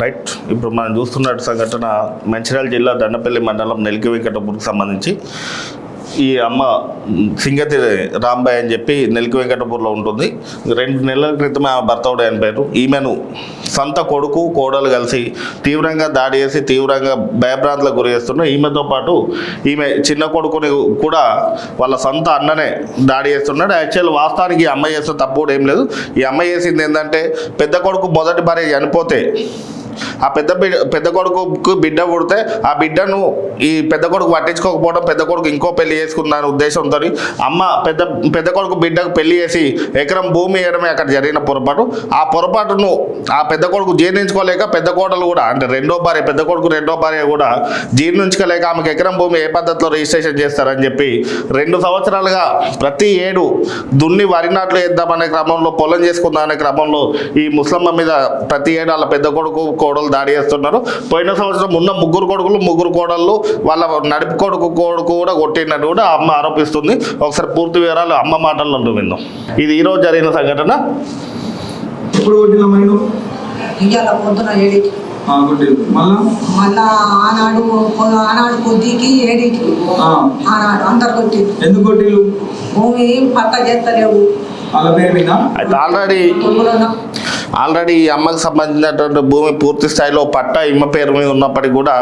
Right. ఇప్పుడు మనం చూస్తున్నట్టు సంఘటన మంచిర్యాల జిల్లా దండపల్లి మండలం నెలికి వెంకటపూర్కి సంబంధించి. ఈ అమ్మ సింగతి రాంబాయ్ అని చెప్పి నెలికి వెంకటపూర్లో ఉంటుంది. రెండు నెలల క్రితమే ఆమె భర్త కూడా చనిపోయారు. ఈమెను సొంత కొడుకు కోడలు కలిసి తీవ్రంగా దాడి చేసి తీవ్రంగా భయభ్రాంతులకు గురి చేస్తున్నారు. ఈమెతో పాటు ఈమె చిన్న కొడుకుని కూడా వాళ్ళ సొంత అన్ననే దాడి చేస్తున్నాడు. యాక్చువల్ వాస్తవానికి ఈ అమ్మాయి చేస్తే తప్పు కూడా ఏం లేదు. ఈ అమ్మాయి చేసింది ఏంటంటే పెద్ద కొడుకు మొదటి భార్య చనిపోతే ఆ పెద్ద బిడ్డ పెద్ద కొడుకుకు బిడ్డ పుడితే ఆ బిడ్డను ఈ పెద్ద కొడుకు పట్టించుకోకపోవడం పెద్ద కొడుకు ఇంకో పెళ్ళి చేసుకుందని ఉద్దేశంతో అమ్మ పెద్ద పెద్ద కొడుకు బిడ్డకు పెళ్ళి చేసి ఎకరం భూమి వేయడమే అక్కడ జరిగిన పొరపాటు. ఆ పొరపాటును ఆ పెద్ద కొడుకు జీర్ణించుకోలేక పెద్ద కోడలు కూడా అంటే రెండో భార్య పెద్ద కొడుకు రెండో భార్య కూడా జీర్ణించుకోలేక ఆమెకు ఎకరం భూమి ఏ పద్ధతిలో రిజిస్ట్రేషన్ చేస్తారని చెప్పి రెండు సంవత్సరాలుగా ప్రతి ఏడు దున్ని వరి నాట్లు వేద్దామనే క్రమంలో పొలం చేసుకుందామనే క్రమంలో ఈ ముస్లమ్మ మీద ప్రతి ఏడు వాళ్ళ పెద్ద కొడుకు కోడలు దాడి చేస్తున్నారు పోయిన సంవత్సరం ఉన్న ముగ్గురు కొడుకులు ముగ్గురు కోడళ్ళు వాళ్ళ నడిపి కొడుకు కొడుకు కూడా కొట్టినట్టు కూడా అమ్మ ఆరోపిస్తుంది. ఒకసారి పూర్తి వివరాలు అమ్మ మాటల్లో విందాం. ఇది ఈరోజు జరిగిన సంఘటన? ఎప్పుడు ఇవాళ పొద్దున మళ్ళా? ఆనాడు ఆనాడు కొద్దికి ఆనాడు అందరు ఎందుకు భూమి చేస్తలేవు అయితే ఆల్రెడీ ఆల్రెడీ ఈ అమ్మకి సంబంధించినటువంటి భూమి పూర్తి స్థాయిలో పట్ట ఇమ్మ పేరు మీద ఉన్నప్పటికీ కూడా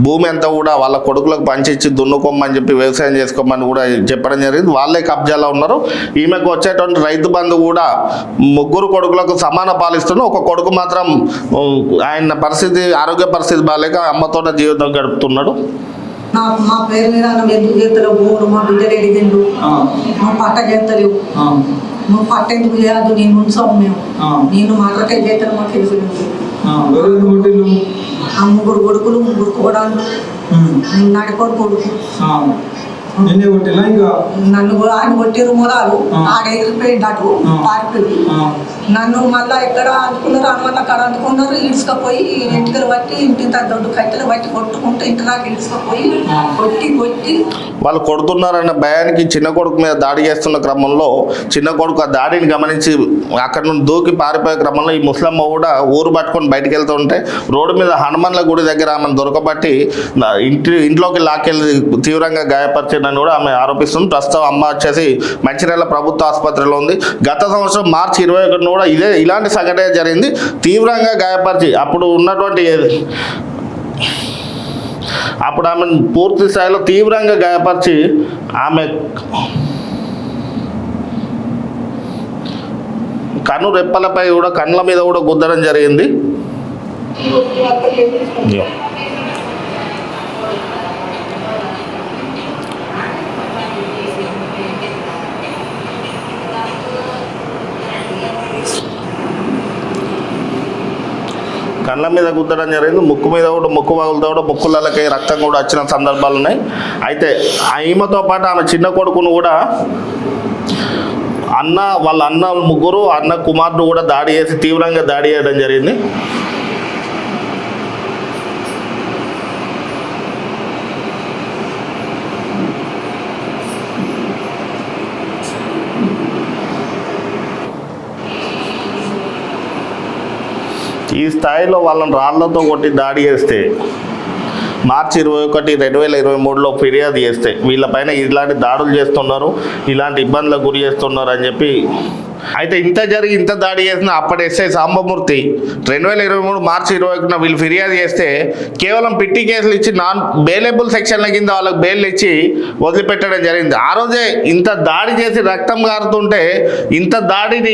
భూమి అంతా కూడా వాళ్ళ కొడుకులకు పంచిచ్చి దున్నుకోమని చెప్పి వ్యవసాయం చేసుకోమని కూడా చెప్పడం జరిగింది. వాళ్ళే కబ్జాలో ఉన్నారు. ఈమెకు వచ్చేటువంటి రైతు బంధు కూడా ముగ్గురు కొడుకులకు సమాన పాలిస్తున్న ఒక కొడుకు మాత్రం ఆయన పరిస్థితి ఆరోగ్య పరిస్థితి బాగాలేక అమ్మతోనే జీవితం గడుపుతున్నాడు. నా మా పేరు మీద ఎందుకు భూములు మా బిడ్డలు ఎడిగిండు ఆ, నువ్వు పట్ట చేస్తలేవు. ఆ, నువ్వు పట్ట ఎందుకు చేయద్దు నేను ఉంచాము మేము. నేను మాటలకే చేస్తాను మాకు తెలిసి ఆ, ముగ్గురు కొడుకులు ముగ్గురు ఉమ్, నడిపోడు కొడుకు. నిన్నే కొట్టిలా ఇంకా? నన్ను ఆయన కొట్టిరు మొదలు ఆ. ఆడ ఎగిరిపోయింది అటు. పారిపోయి నన్ను మళ్ళా ఎక్కడ అందుకున్నారు అనుమతి అక్కడ అందుకున్నారు ఇడుచుకపోయి ఇంటికలు బట్టి ఇంటి దొడ్డు కట్టెలు బట్టి కొట్టుకుంటూ ఇంటి దాకా ఇడుచుకపోయి ఆ. కొట్టి కొట్టి వాళ్ళు కొడుతున్నారన్న భయానికి చిన్న కొడుకు మీద దాడి చేస్తున్న క్రమంలో చిన్న కొడుకు ఆ దాడిని గమనించి అక్కడ నుండి దూకి పారిపోయే క్రమంలో ఈ ముస్లమ్మ కూడా ఊరు పట్టుకొని బయటికి వెళ్తూ ఉంటే రోడ్డు మీద హనుమన్ల గుడి దగ్గర ఆమెను దొరకబట్టి ఇంటి ఇంట్లోకి లాక్కెళ్ళి తీవ్రంగా గాయపరిచిందని కూడా ఆమె ఆరోపిస్తుంది. ప్రస్తుతం అమ్మ వచ్చేసి మంచిర్యాల ప్రభుత్వ ఆసుపత్రిలో ఉంది. గత సంవత్సరం మార్చి ఇరవై ఒకటిన కూడా ఇదే ఇలాంటి సంఘటన జరిగింది. తీవ్రంగా గాయపరిచి అప్పుడు ఉన్నటువంటి అప్పుడు ఆమెను పూర్తి స్థాయిలో తీవ్రంగా గాయపరిచి ఆమె కన్ను రెప్పలపై కూడా కండ్ల మీద కూడా గుద్దడం జరిగింది. కళ్ళ మీద గుద్దడం జరిగింది ముక్కు మీద కూడా ముక్కు పగులతో కూడా ముక్కులకి రక్తం కూడా వచ్చిన సందర్భాలు ఉన్నాయి. అయితే ఆ ఈమెతో పాటు ఆమె చిన్న కొడుకును కూడా అన్న వాళ్ళ అన్న ముగ్గురు అన్న కుమారుడు కూడా దాడి చేసి తీవ్రంగా దాడి చేయడం జరిగింది. ఈ స్థాయిలో వాళ్ళని రాళ్ళతో కొట్టి దాడి చేస్తే మార్చి ఇరవై ఒకటి రెండు వేల ఇరవై మూడులో ఫిర్యాదు చేస్తే వీళ్ళపైన ఇలాంటి దాడులు చేస్తున్నారు ఇలాంటి ఇబ్బందులకు గురి చేస్తున్నారు అని చెప్పి అయితే ఇంత జరిగి ఇంత దాడి చేసిన అప్పటి ఎస్ఐ సాంబమూర్తి రెండు వేల ఇరవై మూడు మార్చి ఇరవై ఒకటిన వీళ్ళు ఫిర్యాదు చేస్తే కేవలం పిట్టి కేసులు ఇచ్చి నాన్ బెయిలబుల్ సెక్షన్ల కింద వాళ్ళకి బెయిల్ ఇచ్చి వదిలిపెట్టడం జరిగింది. ఆ రోజే ఇంత దాడి చేసి రక్తం కారుతుంటే ఇంత దాడిని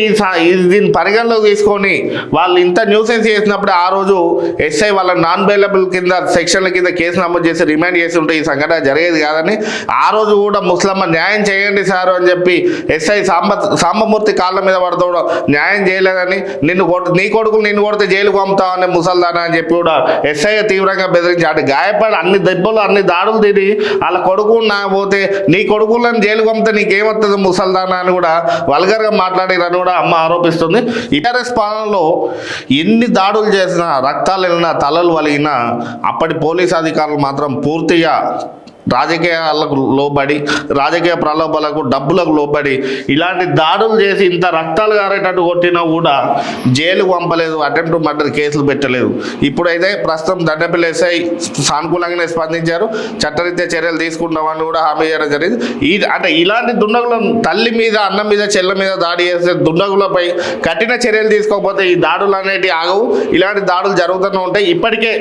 దీన్ని పరిగణలోకి తీసుకొని వాళ్ళు ఇంత న్యూసెన్స్ చేసినప్పుడు ఆ రోజు ఎస్ఐ వాళ్ళ నాన్ బెయిలబుల్ కింద సెక్షన్ల కింద కేసు నమోదు చేసి రిమాండ్ చేసి ఉంటే ఈ సంఘటన జరిగేది కాదని ఆ రోజు కూడా ముస్లమ్మ న్యాయం చేయండి సార్ అని చెప్పి ఎస్ఐ సాంబ సాంబమూర్తి కాలం మీద పడుతూ కూడా న్యాయం చేయలేదని నిన్ను నీ కొడుకులు నిన్ను కొడితే జైలుకు పంపుతావని ముసల్దానా అని చెప్పి కూడా ఎస్ఐ తీవ్రంగా బెదిరించి అటు గాయపడి అన్ని దెబ్బలు అన్ని దాడులు తిని వాళ్ళ కొడుకు నా పోతే నీ కొడుకులను జైలుకు పంపితే నీకేమవుతుంది ముసల్దానా అని కూడా వల్గర్గా మాట్లాడిరని కూడా అమ్మ ఆరోపిస్తుంది. ఇటారెస్ పాలనలో ఎన్ని దాడులు చేసినా రక్తాలు వెళ్ళినా తలలు వలిగినా అప్పటి పోలీస్ అధికారులు మాత్రం పూర్తిగా రాజకీయాలకు లోబడి రాజకీయ ప్రలోభాలకు డబ్బులకు లోబడి ఇలాంటి దాడులు చేసి ఇంత రక్తాలు గారేటట్టు కొట్టినా కూడా జైలు పంపలేదు అటెంప్ట్ మర్డర్ కేసులు పెట్టలేదు. ఇప్పుడైతే ప్రస్తుతం దండపల్లి ఎస్ఐ సానుకూలంగానే స్పందించారు. చట్టరీత్యా చర్యలు తీసుకుంటామని కూడా హామీ చేయడం జరిగింది. ఈ అంటే ఇలాంటి దుండగులను తల్లి మీద అన్నం మీద చెల్ల మీద దాడి చేసే దుండగులపై కఠిన చర్యలు తీసుకోకపోతే ఈ దాడులు అనేటివి ఆగవు. ఇలాంటి దాడులు జరుగుతూనే ఉంటాయి. ఇప్పటికే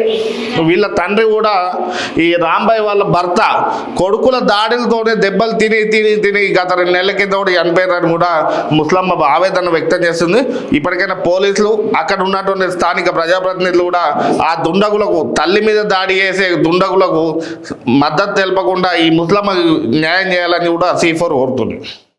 వీళ్ళ తండ్రి కూడా ఈ రాంబాయ్ వాళ్ళ భర్త కొడుకుల దాడులతోనే దెబ్బలు తిని తిని తిని గత రెండు నెలల కింద కూడా చనిపోయారని కూడా ముస్లమ్మ ఆవేదన వ్యక్తం చేస్తుంది. ఇప్పటికైనా పోలీసులు అక్కడ ఉన్నటువంటి స్థానిక ప్రజాప్రతినిధులు కూడా ఆ దుండగులకు తల్లి మీద దాడి చేసే దుండగులకు మద్దతు తెలపకుండా ఈ ముస్లమ్మ న్యాయం చేయాలని కూడా సీఫర్ కోరుతుంది.